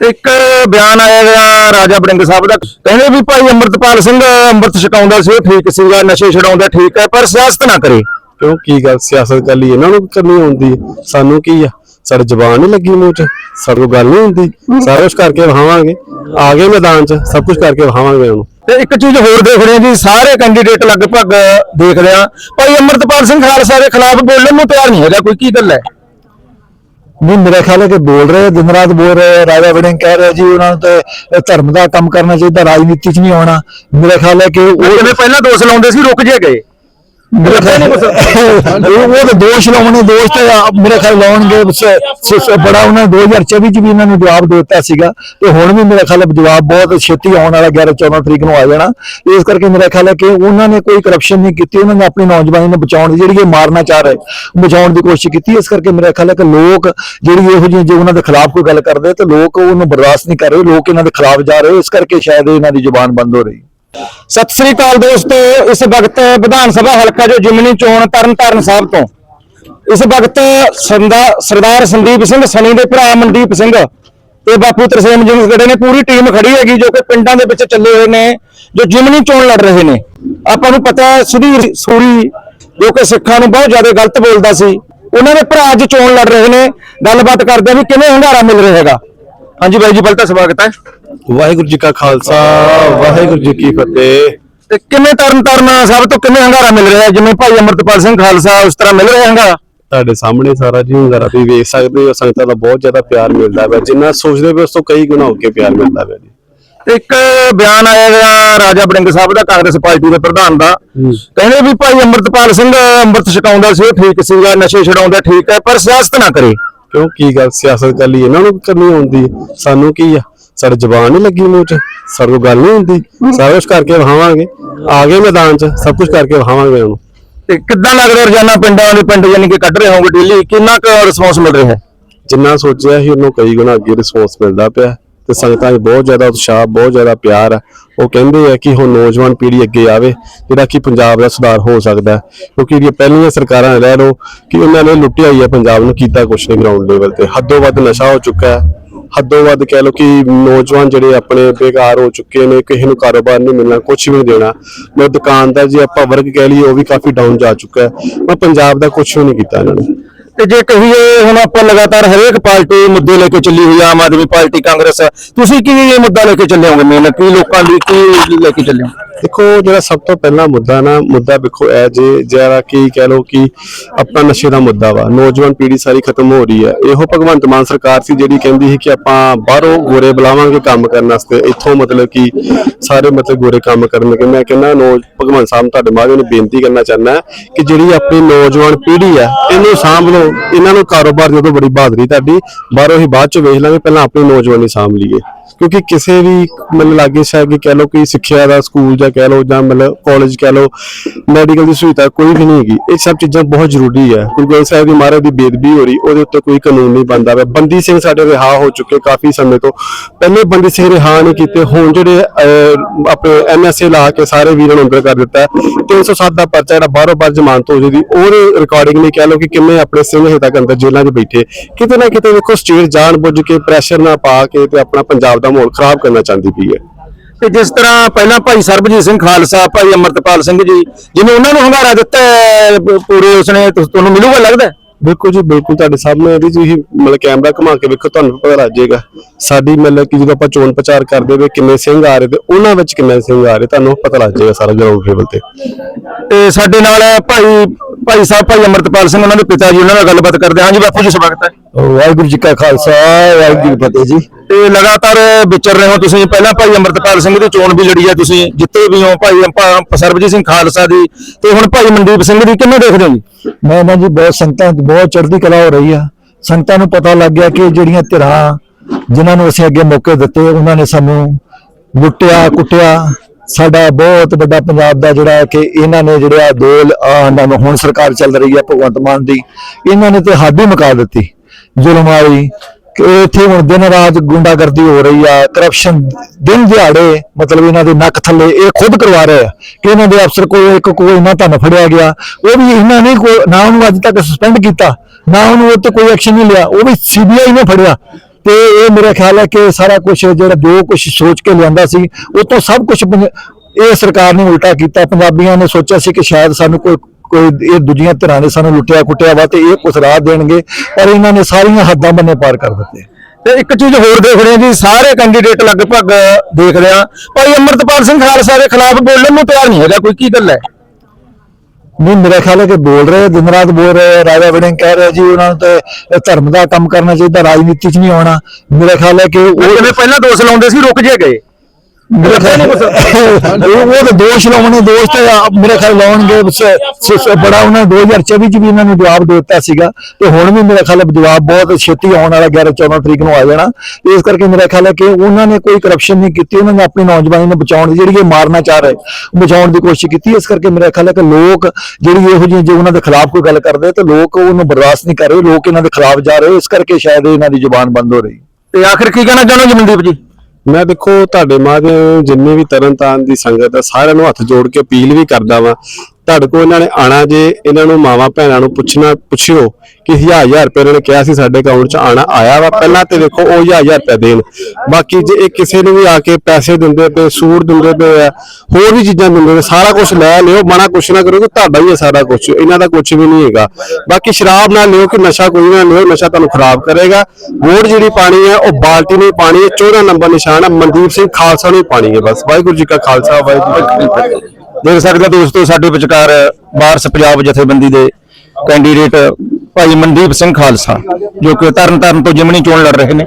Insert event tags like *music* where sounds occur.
ਤੇ ਇੱਕ ਬਿਆਨ ਆਇਆ ਗਾ ਰਾਜਾ ਬੜਿੰਗ ਸਾਹਿਬ ਦਾ ਕਹਿੰਦੇ ਵੀ ਭਾਈ ਅੰਮ੍ਰਿਤਪਾਲ ਸਿੰਘ ਅੰਮ੍ਰਿਤ ਛਕਾਉਂਦਾ ਸੀ ਉਹ ਠੀਕ ਸੀਗਾ ਨਸ਼ੇ ਛਡਾਉਂਦਾ ਠੀਕ ਹੈ ਪਰ ਸਿਆਸਤ ਨਾ ਕਰੇ। ਕਿਉਂ ਕੀ ਗੱਲ ਸਿਆਸਤ ਕਰ ਲਈ? ਇਹਨਾਂ ਨੂੰ ਕਰਨੀ ਹੁੰਦੀ ਹੈ। ਸਾਨੂੰ ਕੀ ਆ? ਸਾਡੀ ਜ਼ਬਾਨ ਨਹੀਂ ਲੱਗੀ ਮੂੰਹ 'ਚ। ਸਾਡੇ ਕੋਲ ਗੱਲ ਨਹੀਂ ਹੁੰਦੀ। ਸਾਰਾ ਕੁਝ ਕਰਕੇ ਵਹਾਵਾਂਗੇ ਆ ਗਏ ਮੈਦਾਨ 'ਚ ਸਭ ਕੁਝ ਕਰਕੇ ਵਹਾਵਾਂਗੇ ਉਹਨੂੰ। ਤੇ ਇੱਕ ਚੀਜ਼ ਹੋਰ ਦੇਖ ਰਹੇ ਜੀ ਸਾਰੇ ਕੈਂਡੀਡੇਟ ਲਗਭਗ ਦੇਖਦੇ ਆ ਭਾਈ ਅੰਮ੍ਰਿਤਪਾਲ ਸਿੰਘ ਖਾਲਸਾ ਦੇ ਖਿਲਾਫ ਬੋਲਣ ਨੂੰ ਤਿਆਰ ਨਹੀਂ ਹੈਗਾ ਕੋਈ ਕੀ ਗੱਲ ਹੈ? ਨਹੀਂ, ਮੇਰਾ ਖਿਆਲ ਹੈ ਕਿ ਬੋਲ ਰਹੇ ਦਿਨ ਰਾਤ ਬੋਲ ਰਹੇ ਰਾਜਾ ਵੜਿੰਗ ਕਹਿ ਰਿਹਾ ਜੀ ਉਹਨਾਂ ਨੂੰ ਤੇ ਧਰਮ ਦਾ ਕੰਮ ਕਰਨਾ ਚਾਹੀਦਾ, ਰਾਜਨੀਤੀ 'ਚ ਨਹੀਂ ਆਉਣਾ। ਮੇਰਾ ਖਿਆਲ ਹੈ ਕਿ ਉਹ ਜਿਵੇਂ ਪਹਿਲਾਂ ਦੋਸ਼ ਲਾਉਂਦੇ ਸੀ, ਰੁਕ ਜੇ ਗਏ। *laughs* ਉਹ ਤਾਂ ਦੋਸ਼ ਲਾਉਣੇ ਦੋਸ਼ ਤੇ ਆ, ਖਿਆਲ ਲਾਉਣਗੇ। ਬੜਾ ਉਹਨਾਂ 2024 ਚ ਵੀ ਇਹਨਾਂ ਨੂੰ ਜਵਾਬ ਦਿੱਤਾ ਸੀਗਾ। ਤੇ ਹੁਣ ਵੀ ਮੇਰਾ ਖਿਆਲ ਜਵਾਬ ਬਹੁਤ ਛੇਤੀ ਆਉਣ ਵਾਲਾ 11 14 ਤਰੀਕ ਨੂੰ ਆ ਜਾਣਾ। ਇਸ ਕਰਕੇ ਮੇਰਾ ਖਿਆਲ ਹੈ ਕਿ ਉਹਨਾਂ ਨੇ ਕੋਈ ਕਰਪਸ਼ਨ ਨਹੀਂ ਕੀਤੀ। ਉਹਨਾਂ ਨੇ ਆਪਣੀ ਨੌਜਵਾਨੀ ਨੂੰ ਬਚਾਉਣ ਦੀ ਜਿਹੜੀ ਇਹ ਮਾਰਨਾ ਚਾਹ ਰਹੇ ਬਚਾਉਣ ਦੀ ਕੋਸ਼ਿਸ਼ ਕੀਤੀ। ਇਸ ਕਰਕੇ ਮੇਰਾ ਖਿਆਲ ਹੈ ਕਿ ਲੋਕ ਜਿਹੜੀ ਇਹੋ ਜਿਹੀ ਜੇ ਉਹਨਾਂ ਦੇ ਖਿਲਾਫ ਕੋਈ ਗੱਲ ਕਰਦੇ ਤੇ ਲੋਕ ਉਹਨੂੰ ਬਰਦਾਸ਼ਤ ਨਹੀਂ ਕਰ ਰਹੇ। ਲੋਕ ਇਹਨਾਂ ਦੇ ਖਿਲਾਫ ਜਾ ਰਹੇ। ਇਸ ਕਰਕੇ ਸ਼ਾਇਦ ਇਹਨਾਂ ਦੀ ਜ਼ੁਬਾਨ ਬੰਦ ਹੋ ਰਹੀ। ਸਤਿ ਸ੍ਰੀ ਅਕਾਲ ਦੋਸਤੋ, ਇਸ ਵਕਤ ਵਿਧਾਨ ਸਭਾ ਹਲਕਾ ਜੋ ਜਿਮਨੀ ਚੋਣ ਤਰਨਤਾਰਨ ਸਾਹਿਬ ਤੋਂ। ਇਸ ਵਕਤ ਸਰਦਾਰ ਸੰਦੀਪ ਸਿੰਘ ਸਣੀ ਦੇ ਭਰਾ ਮਨਦੀਪ ਸਿੰਘ ਤੇ ਬਾਪੂ ਤਰਸੇਮ ਸਿੰਘ ਜਿਹੜੇ ਨੇ, ਪੂਰੀ ਟੀਮ ਖੜੀ ਹੈਗੀ ਜੋ ਕਿ ਪਿੰਡਾਂ ਦੇ ਵਿੱਚ ਚੱਲੇ ਹੋਏ ਨੇ, ਜੋ ਜਿਮਨੀ ਚੋਣ ਲੜ ਰਹੇ ਨੇ। ਆਪਾਂ ਨੂੰ ਪਤਾ ਹੈ, ਸੁਧੀਰ ਸੂਰੀ ਜੋ ਕਿ ਸਿੱਖਾਂ ਨੂੰ ਬਹੁਤ ਜ਼ਿਆਦਾ ਗਲਤ ਬੋਲਦਾ ਸੀ, ਉਹਨਾਂ ਦੇ ਭਰਾ ਅੱਜ ਚੋਣ ਲੜ ਰਹੇ ਨੇ। ਗੱਲਬਾਤ ਕਰਦੇ ਆ ਵੀ ਕਿਵੇਂ ਹੰਗਾਰਾ ਮਿਲ ਰਿਹਾ ਹੈਗਾ। ਹਾਂਜੀ ਬਾਈ ਜੀ, ਪਹਿਲਾਂ ਤਾਂ ਸਵਾਗਤ ਹੈ। ਵਾਹਿਗੁਰੂ ਜੀ ਕਾ ਖਾਲਸਾ ਵਾਹਿਗੁਰੂ ਜੀ ਕੀ ਫਤਿਹ। ਤੇ ਕਿਵੇਂ ਤਰਨ ਤਾਰਨ ਸਭ ਤੋਂ ਕਿਵੇਂ ਹੰਗਾਰਾ ਮਿਲ ਰਿਹਾ ਹੈ? ਜਿਵੇਂ ਭਾਈ ਅਮਰਤਪਾਲ ਸਿੰਘ ਖਾਲਸਾ ਉਸ ਤਰ੍ਹਾਂ ਮਿਲ ਰਿਹਾ ਹੰਗਾਰਾ? ਤੁਹਾਡੇ ਸਾਹਮਣੇ ਸਾਰਾ ਜੀ ਹੁੰਗਾਰਾ ਤੁਸੀਂ ਵੇਖ ਸਕਦੇ ਹੋ ਸੰਗਤਾਂ ਦਾ ਬਹੁਤ ਜ਼ਿਆਦਾ ਪਿਆਰ ਮਿਲਦਾ ਹੈ ਜਿੰਨਾ ਸੋਚਦੇ ਪਏ ਉਸ ਤੋਂ ਕਈ ਗੁਣਾ ਹੋ ਕੇ ਪਿਆਰ ਮਿਲਦਾ ਹੈ ਜੀ। ਇੱਕ ਬਿਆਨ ਆਇਆ ਗਾ ਰਾਜਾ ਬੜਿੰਗ ਸਾਹਿਬ ਦਾ ਕਾਂਗਰਸ ਪਾਰਟੀ ਦੇ ਪ੍ਰਧਾਨ ਦਾ। ਕਹਿੰਦੇ ਵੀ ਭਾਈ ਅਮਰਤਪਾਲ ਸਿੰਘ ਅੰਮ੍ਰਿਤ ਛਕਾਉਂਦਾ ਸੀ ਉਹ ਠੀਕ ਸੀਗਾ ਨਸ਼ੇ ਛਡਾਉਂਦਾ ਠੀਕ ਹੈ ਪਰ ਸਿਆਸਤ ਨਾ ਕਰੇ। ਕਿਉਂ? ਕੀ ਗੱਲ? ਸਿਆਸਤ ਕਰ ਲਈ ਇਹਨਾਂ ਨੂੰ ਕਰਨੀ ਹੈ। ਸਾਨੂੰ ਕੀ ਆ? ਸਾਡੀ ਜ਼ਬਾਨ ਨਹੀਂ ਲੱਗੀ ਮੂੰਹ 'ਚ? ਸਾਡੇ ਕੋਲ ਗੱਲ ਨਹੀਂ ਹੁੰਦੀ। ਸਾਰਾ ਕੁਝ ਕਰਕੇ ਵਹਾਵਾਂਗੇ ਆ ਗਏ ਮੈਦਾਨ 'ਚ ਸਭ ਕੁਝ ਕਰਕੇ ਵਹਾਵਾਂਗੇ ਉਹਨੂੰ। ਤੇ ਕਿੱਦਾਂ ਲੱਗ ਰਿਹਾ ਰੋਜ਼ਾਨਾ ਪਿੰਡਾਂ ਦੇ ਪਿੰਡ ਯਾਨੀ ਕਿ ਕੱਢ ਰਹੇ ਹੋਗੇ ਡੇਲੀ ਕਿੰਨਾ ਕੁ ਰਿਸਪੌਂਸ ਮਿਲ ਰਿਹਾ? ਹੈ ਜਿੰਨਾ ਸੋਚਿਆ ਸੀ ਉਹਨੂੰ ਕਈ ਗੁਣਾ ਅੱਗੇ ਰਿਸਪੌਂਸ ਮਿਲਦਾ ਪਿਆ। ਤੇ ਸੰਗਤਾਂ 'ਚ ਬਹੁਤ ਜ਼ਿਆਦਾ ਉਤਸ਼ਾਹ ਬਹੁਤ ਜ਼ਿਆਦਾ ਪਿਆਰ ਆ। ਉਹ ਕਹਿੰਦੇ ਆ ਕਿ ਹੁਣ ਨੌਜਵਾਨ ਪੀੜ੍ਹੀ ਅੱਗੇ ਆਵੇ ਜਿਹੜਾ ਕਿ ਪੰਜਾਬ ਦਾ ਸੁਧਾਰ ਹੋ ਸਕਦਾ। ਕਿਉਂਕਿ ਜਿਹੜੀਆਂ ਪਹਿਲੀਆਂ ਸਰਕਾਰਾਂ ਰਹਿ ਲੋ ਕਿ ਉਹਨਾਂ ਨੇ ਲੁੱਟਿਆ ਹੀ ਆ ਪੰਜਾਬ ਨੂੰ ਕੀਤਾ ਕੁਛ ਨਹੀਂ ਗਰਾਊਂਡ ਲੈਵਲ ਤੇ। ਹੱਦੋਂ ਵੱਧ ਨਸ਼ਾ ਹੋ ਚੁੱਕਾ ਹੈ। ਹੱਦੋਂ ਵੱਧ ਕਹਿ ਲੋ ਕਿ ਨੌਜਵਾਨ ਜਿਹੜੇ ਆਪਣੇ ਬੇਕਾਰ ਹੋ ਚੁੱਕੇ ਨੇ, ਕਿਸੇ ਨੂੰ ਕਾਰੋਬਾਰ ਨਹੀਂ ਮਿਲਣਾ ਕੁਝ ਵੀ ਨਹੀਂ ਦੇਣਾ, ਮੈਂ ਦੁਕਾਨ ਜੇ ਆਪਾਂ ਵਰਗ ਕਹਿ ਲਈਏ, ਉਹ ਵੀ ਕਾਫੀ ਡਾਊਨ ਜਾ ਚੁੱਕਾ ਹੈ। ਮੈਂ ਪੰਜਾਬ ਦਾ ਕੁਝ ਵੀ ਨਹੀਂ ਕੀਤਾ ਇਹਨਾਂ ਨੇ। ਤੇ ਜੇ ਕਹੀਏ ਹੁਣ ਆਪਾਂ ਲਗਾਤਾਰ ਹਰੇਕ ਪਾਰਟੀ ਮੁੱਦੇ ਲੈ ਕੇ ਚੱਲੀ ਹੋਈ ਆਮ ਆਦਮੀ ਪਾਰਟੀ ਕਾਂਗਰਸ, ਤੁਸੀਂ ਕੀ ਇਹ ਮੁੱਦਾ ਲੈ ਕੇ ਚੱਲੇ ਹੋਗੇ ਮੇਨ ਕੀ ਲੋਕਾਂ ਲਈ, ਕੀ ਲੈ ਕੇ ਚੱਲੇ ਹੋ? ਦੇਖੋ, ਜਿਹੜਾ ਸਭ ਤੋਂ ਪਹਿਲਾ ਮੁੱਦਾ ਨਾ, ਮੁੱਦਾ ਵੇਖੋ, ਇਹ ਜੇ ਜਿਹੜਾ ਕਿ ਕਹਿ ਲੋ ਕਿ ਆਪਣਾ ਨਸ਼ੇ ਦਾ ਮੁੱਦਾ ਵਾ, ਨੌਜਵਾਨ ਪੀੜ੍ਹੀ ਸਾਰੀ ਖਤਮ ਹੋ ਰਹੀ ਹੈ। ਇਹੋ ਭਗਵੰਤ ਮਾਨ ਸਰਕਾਰ ਸੀ ਜਿਹੜੀ ਕਹਿੰਦੀ ਸੀ ਕਿ ਆਪਾਂ ਬਾਹਰੋਂ ਗੋਰੇ ਬੁਲਾਵਾਂਗੇ ਕੰਮ ਕਰਨ ਵਾਸਤੇ। ਇੱਥੋਂ ਮਤਲਬ ਕਿ ਸਾਰੇ ਮਤਲਬ ਗੋਰੇ ਕੰਮ ਕਰਨਗੇ। ਮੈਂ ਕਹਿੰਦਾ, ਨੌ, ਭਗਵੰਤ ਸਾਹਿਬ, ਤੁਹਾਡੇ ਮਾਧਿਅਮ ਨੂੰ ਬੇਨਤੀ ਕਰਨਾ ਚਾਹੁੰਦਾ ਕਿ ਜਿਹੜੀ ਆਪਣੀ ਨੌਜਵਾਨ ਪੀੜ੍ਹੀ ਆ ਇਹਨੂੰ ਸਾਂਭ ਲਓ। ਇਹਨਾਂ ਨੂੰ ਕਾਰੋਬਾਰ ਜਦੋਂ ਬੜੀ ਬਹਾਦਰੀ ਤੁਹਾਡੀ, ਬਾਹਰੋਂ ਹੀ ਬਾਅਦ ਚ ਵੇਖ ਲਾਂਗੇ, ਪਹਿਲਾਂ ਆਪਣੀ ਨੌਜਵਾਨੀ ਸਾਂਭ ਲਈਏ। ਕਿਉਂਕਿ ਕਿਸੇ ਵੀ ਮਤਲਬ ਲਾਗੇ ਸ਼ਾਇਦ ਕਿ ਕਹਿ ਲਓ ਕੋਈ ਸਿੱਖਿਆ ਦਾ ਸਕੂਲ ਜਾਂ ਕਹਿ ਲਓ ਜਾਂ ਮਤਲਬ ਕਾਲਜ ਕਹਿ ਲਓ ਮੈਡੀਕਲ ਦੀ ਸੁਵਿਧਾ ਕੋਈ ਵੀ ਨਹੀਂ ਹੈਗੀ। ਇਹ ਸਭ ਚੀਜ਼ਾਂ ਬਹੁਤ ਜ਼ਰੂਰੀ ਹੈ। ਗੁਰੂ ਗ੍ਰੰਥ ਸਾਹਿਬ ਦੀ ਮਹਾਰਾਜ ਦੀ ਬੇਦਬੀ ਹੋ ਰਹੀ ਉਹਦੇ ਉੱਤੇ ਕੋਈ ਕਾਨੂੰਨ ਨਹੀਂ ਬਣਦਾ ਵਾ ਬੰਦੀ ਸਿੰਘ ਸਾਡੇ ਰਿਹਾ ਹੋ ਚੁੱਕੇ ਕਾਫੀ ਸਮੇਂ ਤੋਂ। ਪਹਿਲੇ ਬੰਦੀ ਸਿੰਘ ਰਿਹਾ ਨਹੀਂ ਕੀਤੇ ਹੁਣ ਜਿਹੜੇ ਅਹ, ਆਪਣੇ ਐਮਐਸਏ ਲਾ ਕੇ ਸਾਰੇ ਵੀਰਾਂ ਨੂੰ ਅੰਦਰ ਕਰ ਦਿੱਤਾ ਹੈ। 307 ਦਾ ਪਰਚਾ ਜਿਹੜਾ ਬਾਹਰੋਂ ਬਾਹਰ ਜ਼ਮਾਨਤ ਹੋ ਜਾਂਦੀ ਉਹਦੇ ਰਿਕਾਰਡਿੰਗ ਨਹੀਂ ਕਹਿ ਲਓ ਕਿ ਕਿਵੇਂ ਆਪਣੇ ਸਿੰਘ ਹਜੇ ਤੱਕ ਅੰਦਰ ਜੇਲ੍ਹਾਂ 'ਚ ਬੈਠੇ। ਕਿਤੇ ਨਾ ਕਿਤੇ ਵੇਖੋ ਸਟੇਟ ਜਾਣ ਬੁੱਝ ਕੇ ਪ੍ਰੈਸ਼ਰ ਨਾ ਪਾ ਕੇ ਤੇ ਆਪਣਾ ਪੰਜਾਬ ਦਾ ਮਾਹੌਲ ਖਰਾਬ ਕਰਨਾ ਚਾਹੁੰਦੀ ਪਈ ਹੈ। ਤੇ ਜਿਸ ਤਰ੍ਹਾਂ ਪਹਿਲਾਂ ਭਾਈ ਸਰਬਜੀਤ ਸਿੰਘ ਖਾਲਸਾ ਭਾਈ ਅਮਰਤਪਾਲ ਸਿੰਘ ਜੀ ਜਿਵੇਂ ਉਹਨਾਂ ਨੂੰ ਹੰਗਾਰਾ ਦਿੱਤਾ ਪੂਰੇ ਉਸਨੇ ਤੁਹਾਨੂੰ ਮਿਲੂਗਾ ਲੱਗਦਾ? ਬਿਲਕੁਲ ਜੀ ਬਿਲਕੁਲ ਤੁਹਾਡੇ ਸਾਹਮਣੇ ਇਹਦੀ ਤੁਸੀਂ ਮਤਲਬ ਕੈਮਰਾ ਘੁਮਾ ਕੇ ਵੇਖੋ ਤੁਹਾਨੂੰ ਪਤਾ ਲੱਗ ਜਾਏਗਾ। ਸਾਡੀ ਮਤਲਬ ਕਿ ਜਦੋਂ ਆਪਾਂ ਚੋਣ ਪ੍ਰਚਾਰ ਕਰਦੇ ਵੇ ਕਿੰਨੇ ਸਿੰਘ ਆ ਰਹੇ ਤੇ ਉਹਨਾਂ ਵਿੱਚ ਕਿੰਨੇ ਸਿੰਘ ਆ ਰਹੇ ਤੁਹਾਨੂੰ ਪਤਾ ਲੱਗ ਜਾਏਗਾ ਸਾਰਾ ਗਰਾਊਂਡ ਲੈਵਲ ਤੇ। ਤੇ ਸਾਡੇ ਨਾਲ ਭਾਈ ਭਾਈ ਸਾਹਿਬ ਭਾਈ ਅਮਰਤਪਾਲ ਸਿੰਘ ਉਹਨਾਂ ਦੇ ਪਿਤਾ ਜੀ ਉਹਨਾਂ ਨਾਲ ਗੱਲਬਾਤ ਕਰਦੇ ਹਾਂ। ਹਾਂਜੀ ਬਾਪੂ ਜੀ ਸਵਾਗਤ ਹੈ। ਵਾਹਿਗੁਰੂ ਜੀ ਕਾ ਖਾਲਸਾ ਵਾਹਿਗੁਰੂ ਜੀ ਫਤਿਹ ਜੀ। ਤੇ ਲਗਾਤਾਰ ਵਿਚਰ ਰਹੇ ਹੋ ਤੁਸੀਂ। ਪਹਿਲਾਂ ਭਾਈ ਅਮਰਤਪਾਲ ਸਿੰਘ ਦੀ ਚੋਣ ਵੀ ਲੜੀ ਹੈ ਤੁਸੀਂ, ਜਿੱਤੇ ਵੀ ਹੋ ਭਾਈ ਸਰਬਜੀਤ ਸਿੰਘ ਖਾਲਸਾ ਦੀ। ਤੇ ਹੁਣ ਭਾਈ ਮਨਦੀਪ ਸਿੰਘ ਦੀ ਕਿੰਨੇ ਦੇਖਦੇ ਹੋ ਜੀ? ਮੈਂ ਨਾ ਜੀ ਬਹੁਤ ਸੰਗਤਾਂ ਬਹੁਤ ਚੜ੍ਹਦੀ ਕਲਾ ਹੋ ਰਹੀ ਆ। ਸੰਗਤਾਂ ਨੂੰ ਪਤਾ ਲੱਗ ਗਿਆ ਕਿ ਜਿਹੜੀਆਂ ਧਿਰਾਂ ਜਿਨ੍ਹਾਂ ਨੂੰ ਅਸੀਂ ਅੱਗੇ ਮੌਕੇ ਦਿੱਤੇ, ਉਹਨਾਂ ਨੇ ਸਾਨੂੰ ਲੁੱਟਿਆ, ਕੁੱਟਿਆ। ਸਾਡਾ ਬਹੁਤ ਵੱਡਾ ਪੰਜਾਬ ਦਾ ਜਿਹੜਾ ਕਿ ਇਹਨਾਂ ਨੇ ਜਿਹੜਾ ਦੋਲ ਆਹ ਹੁਣ ਸਰਕਾਰ ਚੱਲ ਰਹੀ ਹੈ ਭਗਵੰਤ ਮਾਨ ਦੀ, ਇਹਨਾਂ ਨੇ ਤੇ ਹੱਦ ਹੀ ਮੁਕਾ ਦਿੱਤੀ। ਜ਼ੁਲਮ ਵਾਲੀ ਕਿ ਇੱਥੇ ਹੁਣ ਦਿਨ ਰਾਤ ਗੁੰਡਾਗਰਦੀ ਹੋ ਰਹੀ ਆ ਕਰਪਸ਼ਨ ਦਿਨ ਦਿਹਾੜੇ, ਮਤਲਬ ਇਹਨਾਂ ਦੇ ਨੱਕ ਥੱਲੇ ਇਹ ਖੁਦ ਕਰਵਾ ਰਹੇ ਆ ਕਿ ਇਹਨਾਂ ਦੇ ਅਫਸਰ ਕੋਈ ਇੱਕ ਕੋਈ ਨਾ ਧਨ ਫੜਿਆ ਗਿਆ, ਉਹ ਵੀ ਇਹਨਾਂ ਨੇ ਕੋਈ ਨਾ ਉਹਨੂੰ ਅੱਜ ਤੱਕ ਸਸਪੈਂਡ ਕੀਤਾ, ਨਾ ਉਹਨੂੰ ਉਹ ਤੇ ਕੋਈ ਐਕਸ਼ਨ ਨਹੀਂ ਲਿਆ, ਉਹ ਵੀ ਸੀਬੀਆਈ ਨੇ ਫੜਿਆ। ਤੇ ਇਹ ਮੇਰੇ ਖਿਆਲ ਹੈ ਕਿ ਸਾਰਾ ਕੁਝ ਜਿਹੜਾ ਜੋ ਕੁਝ ਸੋਚ ਕੇ ਲਿਆਂਦਾ ਸੀ, ਉਹ ਤੋਂ ਸਭ ਕੁਝ ਇਹ ਸਰਕਾਰ ਨੇ ਉਲਟਾ ਕੀਤਾ। ਪੰਜਾਬੀਆਂ ਨੇ ਸੋਚਿਆ ਸੀ ਕਿ ਸ਼ਾਇਦ ਸਾਨੂੰ ਕੋਈ ਕੋਈ ਇਹ ਦੂਜੀਆਂ ਧਿਰਾਂ ਨੇ ਸਾਨੂੰ ਲੁੱਟਿਆ ਕੁੱਟਿਆ ਵਾ ਤੇ ਇਹ ਕੁਛ ਰਾਹ ਦੇਣਗੇ, ਪਰ ਇਹਨਾਂ ਨੇ ਸਾਰੀਆਂ ਹੱਦਾਂ ਬੰਨੇ ਪਾਰ ਕਰ ਦਿੱਤੇ। ਤੇ ਇੱਕ ਚੀਜ਼ ਹੋਰ ਦੇਖ ਰਹੇ ਹਾਂ ਜੀ, ਸਾਰੇ ਕੈਂਡੀਡੇਟ ਲਗਭਗ ਦੇਖ ਰਹੇ ਹਾਂ। ਭਾਈ ਅਮਰਤਪਾਲ ਸਿੰਘ ਖਾਲਸਾ ਦੇ ਖਿਲਾਫ ਬੋਲਣ ਨੂੰ ਤਿਆਰ ਨਹੀਂ ਹੈਗਾ, ਕੋਈ ਕੀ ਗੱਲ ਹੈ? ਨਹੀਂ, ਮੇਰਾ ਖਿਆਲ ਹੈ ਕਿ ਬੋਲ ਰਹੇ, ਦਿਨ ਰਾਤ ਬੋਲ ਰਹੇ, ਰਾਜਾ ਵੜਿੰਗ ਕਹਿ ਰਿਹਾ ਜੀ, ਉਹਨਾਂ ਨੂੰ ਤੇ ਧਰਮ ਦਾ ਕੰਮ ਕਰਨਾ ਚਾਹੀਦਾ, ਰਾਜਨੀਤੀ 'ਚ ਨਹੀਂ ਆਉਣਾ। ਮੇਰਾ ਖਿਆਲ ਹੈ ਕਿ ਉਹ ਉਹ ਜਿਵੇਂ ਪਹਿਲਾਂ ਦੋਸ਼ ਲਾਉਂਦੇ ਸੀ, ਰੁਕ ਜੇ ਗਏ। ਮੇਰੇ ਖਿਆਲ ਉਹ ਤਾਂ ਦੋਸ਼ ਲਾਉਣੇ ਦੋਸ਼ ਤੇ ਮੇਰੇ ਖਿਆਲ ਲਾਉਣਗੇ। ਬੜਾ ਉਹਨਾਂ 2024 ਚ ਵੀ ਇਹਨਾਂ ਨੂੰ ਜਵਾਬ ਦੇ ਦਿੱਤਾ ਸੀਗਾ। ਤੇ ਹੁਣ ਵੀ ਮੇਰਾ ਖਿਆਲ ਜਵਾਬ ਬਹੁਤ ਛੇਤੀ ਆਉਣ ਵਾਲਾ 11 14 ਤਰੀਕ ਨੂੰ ਆ ਜਾਣਾ। ਇਸ ਕਰਕੇ ਮੇਰਾ ਖਿਆਲ ਹੈ ਕਿ ਉਹਨਾਂ ਨੇ ਕੋਈ ਕਰਪਸ਼ਨ ਨਹੀਂ ਕੀਤੀ। ਉਹਨਾਂ ਨੇ ਆਪਣੀ ਨੌਜਵਾਨੀ ਨੂੰ ਬਚਾਉਣ ਦੀ ਜਿਹੜੀ ਇਹ ਮਾਰਨਾ ਚਾਹ ਰਹੇ ਬਚਾਉਣ ਦੀ ਕੋਸ਼ਿਸ਼ ਕੀਤੀ। ਇਸ ਕਰਕੇ ਮੇਰਾ ਖਿਆਲ ਹੈ ਕਿ ਲੋਕ ਜਿਹੜੀ ਇਹੋ ਜਿਹੀ ਜੇ ਉਹਨਾਂ ਦੇ ਖਿਲਾਫ ਕੋਈ ਗੱਲ ਕਰਦੇ ਤੇ ਲੋਕ ਉਹਨੂੰ ਬਰਦਾਸ਼ਤ ਨਹੀਂ ਕਰ ਰਹੇ। ਲੋਕ ਇਹਨਾਂ ਦੇ ਖਿਲਾਫ ਜਾ ਰਹੇ। ਇਸ ਕਰਕੇ ਸ਼ਾਇਦ ਇਹਨਾਂ ਦੀ ਜ਼ੁਬਾਨ ਬੰਦ ਹੋ ਰਹੀ। ਤੇ ਆਖਿਰ ਕੀ ਕਹਿਣਾ ਚਾਹੁੰਦੇ ਹੋ ਜੀ ਮਨਦੀਪ ਜੀ? ਮੈਂ ਦੇਖੋ ਤੁਹਾਡੇ ਮਾਧਿਅਮ ਜਿੰਨੇ ਵੀ ਤਰਨਤਾਰਨ ਦੀ ਸੰਗਤ ਹੈ, ਸਾਰਿਆਂ ਨੂੰ ਹੱਥ ਜੋੜ ਕੇ ਅਪੀਲ ਵੀ ਕਰਦਾ ਵਾਂ ਤੁਹਾਡੇ ਕੋਲ ਇਹਨਾਂ ਨੇ ਆਣਾ ਜੇ ਇਹਨਾਂ ਨੂੰ ਮਾਵਾਂ ਭੈਣਾਂ ਨੂੰ ਪੁੱਛਣਾ, ਪੁੱਛਿਓ ਕਿ ਹਜ਼ਾਰ ਹਜ਼ਾਰ ਰੁਪਏ ਇਹਨਾਂ ਨੇ ਕਿਹਾ ਸੀ ਸਾਡੇ ਅਕਾਊਂਟ 'ਚ ਆਣਾ ਆਇਆ ਵਾ। ਪਹਿਲਾਂ ਤੇ ਵੇਖੋ ਉਹ ਹਜ਼ਾਰ ਹਜ਼ਾਰ ਰੁਪਏ ਦੇਣ। ਬਾਕੀ ਜੇ ਇਹ ਕਿਸੇ ਨੂੰ ਵੀ ਆ ਕੇ ਪੈਸੇ ਦਿੰਦੇ ਪਏ, ਸੂਟ ਦਿੰਦੇ ਪਏ ਆ, ਹੋਰ ਵੀ ਚੀਜ਼ਾਂ ਦਿੰਦੇ ਨੇ ਸਾਰਾ ਕੁਝ ਲੈ ਲਿਓ ਮਨਾ ਕੁਛ ਨਾ ਕਰੋ ਕਿ ਤੁਹਾਡਾ ਹੀ ਹੈ ਸਾਰਾ ਕੁਝ ਇਹਨਾਂ ਦਾ ਕੁਝ ਵੀ ਨਹੀਂ ਹੈਗਾ। ਬਾਕੀ ਸ਼ਰਾਬ ਨਾ ਲਿਓ ਕਿ ਨਸ਼ਾ ਕੋਈ ਨਾ ਲਿਓ, ਨਸ਼ਾ ਤੁਹਾਨੂੰ ਖਰਾਬ ਕਰੇਗਾ। ਵੋਟ ਜਿਹੜੀ ਪਾਣੀ ਹੈ, ਉਹ ਬਾਲਟੀ ਨਹੀਂ ਪਾਣੀ ਹੈ 14 ਨੰਬਰ ਨਿਸ਼ਾਨ ਹੈ, ਮਨਦੀਪ ਸਿੰਘ ਖਾਲਸਾ ਨੂੰ ਹੀ ਪਾਣੀ ਹੈ ਬਸ। ਵਾਹਿਗੁਰੂ ਜੀ ਕਾ ਖਾਲਸਾ, ਵਾਹਿਗੁਰੂ ਜੀ ਕੀ ਫਤਿਹ। ਦੇਖ ਸਕਦੇ ਹੋ ਦੋਸਤੋ, ਸਾਡੇ ਵਿਚਕਾਰ ਬਾਰਸ ਪੰਜਾਬ ਜਥੇਬੰਦੀ ਦੇ ਕੈਂਡੀਡੇਟ ਭਾਈ ਮਨਦੀਪ ਸਿੰਘ ਖਾਲਸਾ, ਜੋ ਕਿ ਤਰਨ ਤਾਰਨ ਤੋਂ ਜਿਮਣੀ ਚੋਣ ਲੜ ਰਹੇ ਨੇ।